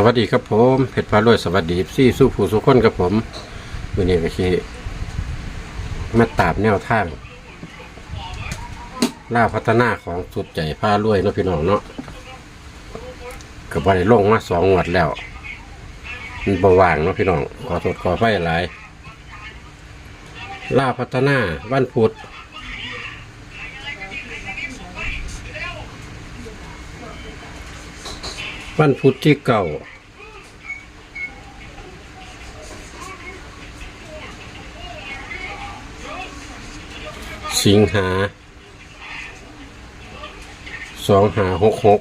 สวัสดีครับผมเพชรพารวยสวัสดีซี่สู้ผู้สุขคนครับผมวันนี้ก็คือมาตามแนวทางล่าพัฒนาของสุดใจพารวยเนาะพี่น้องเนาะก็บ่ได้ลงมาสองงวดแล้วมันบว่างเนาะพี่น้องขอโทษขอไฟหลายล่าพัฒนาวันพุธ วันพุธที่เก่าสิงหาสองหาหกหก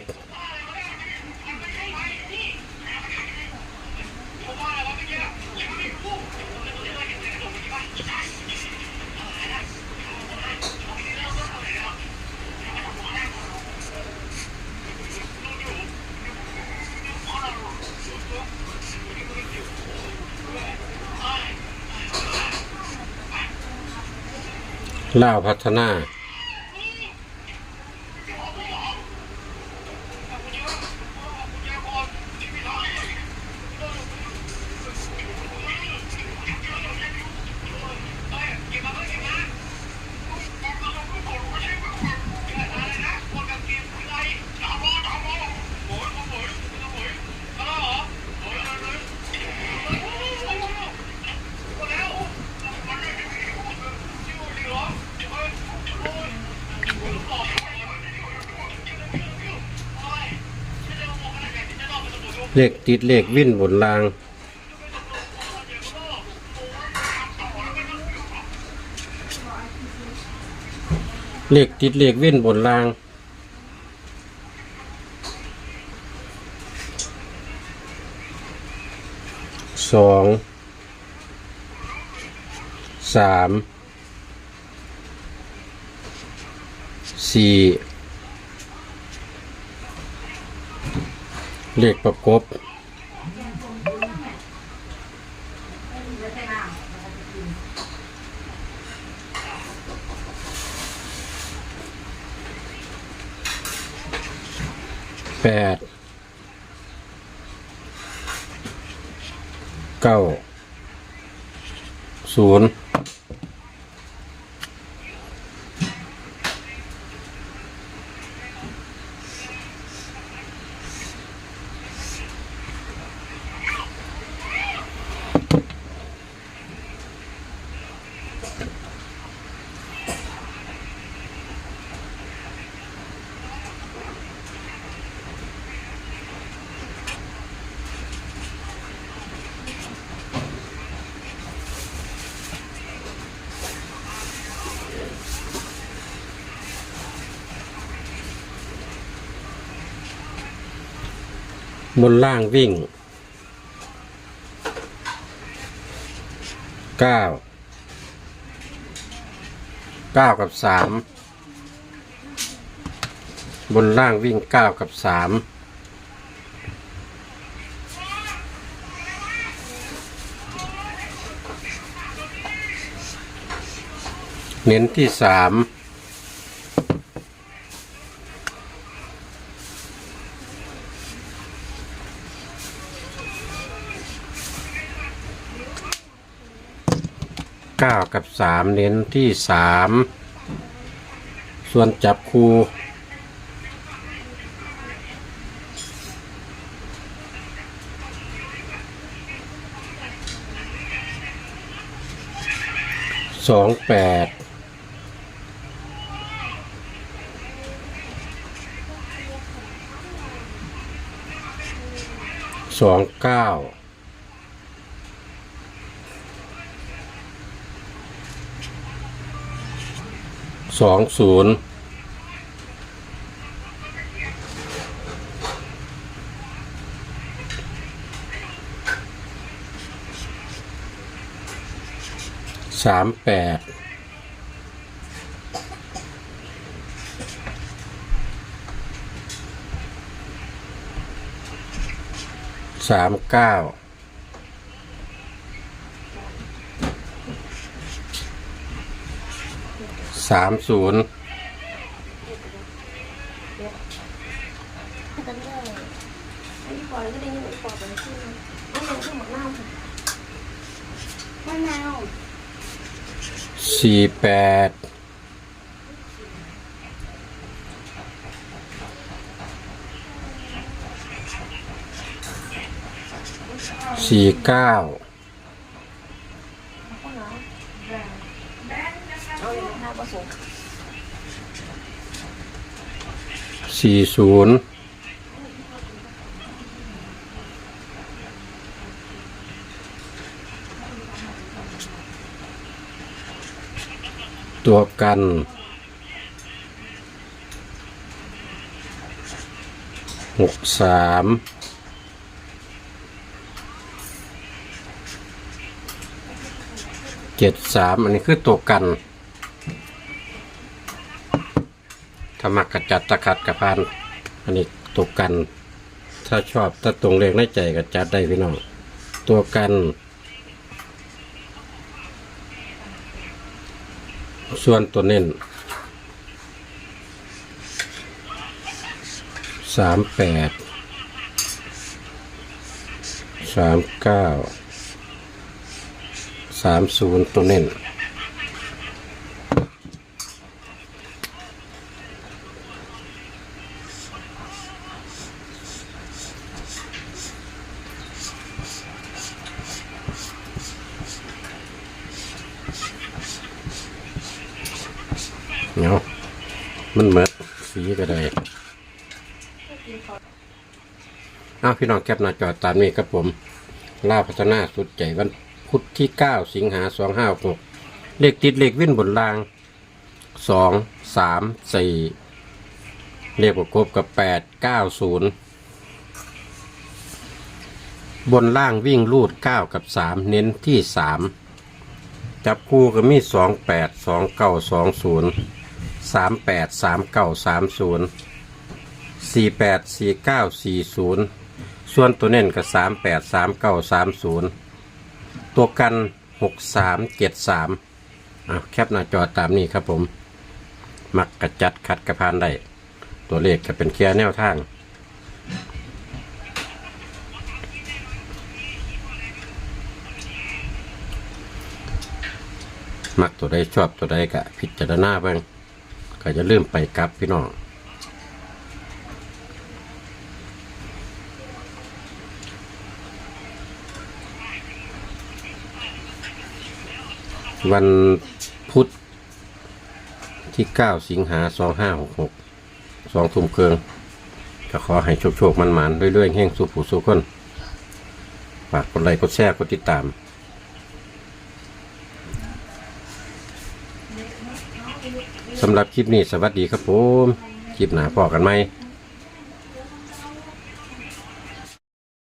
ล่าวพัฒนา เลขติดเลขวิ่นบนราง เลขติดเลขวิ่นบนราง สอง สาม สี่ เลขประกบแปดเก้าศูนย์ บนล่างวิ่งเก้าเก้ากับสามบนล่างวิ่งเก้ากับสามเน้นที่สาม เก้ากับสามเน้นที่สามส่วนจับคูสองแปดสองเก้า สองศูนย์สามแปดสามเก้าสามศูนย์ ส อ้ปอยก็ได้ยินปอยไปที่นั่นอันนั้นคือหมกเน่าค่ะมะนาวสี่แปดสี่เก้า ข้าวหนาวเอาอย่างนั้นผสม สี่ศูนย์ตัวกันหกสามเจ็ดสามอันนี้คือตัวกัน ถ้ามักกระจัดตะขัดกระพานอันนี้ตัวกัน ถ้าชอบถ้าตรงเลขในใจก็จัดได้พี่น้องตัวกันส่วนตัวเน้นสามแปดสามเก้าสามศูนย์ตัวเน้น เนาะมันเหมือนสีก็ได้อ้าวพี่น้องแคปหน้าจอตามนี้ครับผมล่าพัฒนาสุดใจวันพุธที่ 9 สิงหา256เลขติดเลขวิ่นบนราง 2 3 4 เลขประกบกับ 8 9 0 บนล่างวิ่งรูด 9 กับ 3 เน้นที่ 3 จับคู่ก็มี 2 8 2 9 2 0 สามแปดสามเก้าสามศูนย์สี่แปดสี่เก้าสี่ศูนย์ส่วนตัวเน้นก็สามแปดสามเก้าสามศูนย์ตัวกันหกสามเจ็ดสามอะแคปหน้าจอตามนี้ครับผม มักกระจัดขัดกระพานได้ตัวเลขก็เป็นแค่แนวทางมักตัวใดชอบตัวใดก็พิจารณาเบิ่ง ก็จะเริ่มไปกลับพี่น้อง วันพุธที่ 9 สิงหา 2566 2ทุ่มเครืองก็ขอให้โชคโชคมันๆเรื่อยๆแห่งสุขผู้สุขคนฝากกดไลค์กดแชร์กดติดตาม สำหรับคลิปนี้สวัสดีครับผม คลิปหนาพอกันไหมม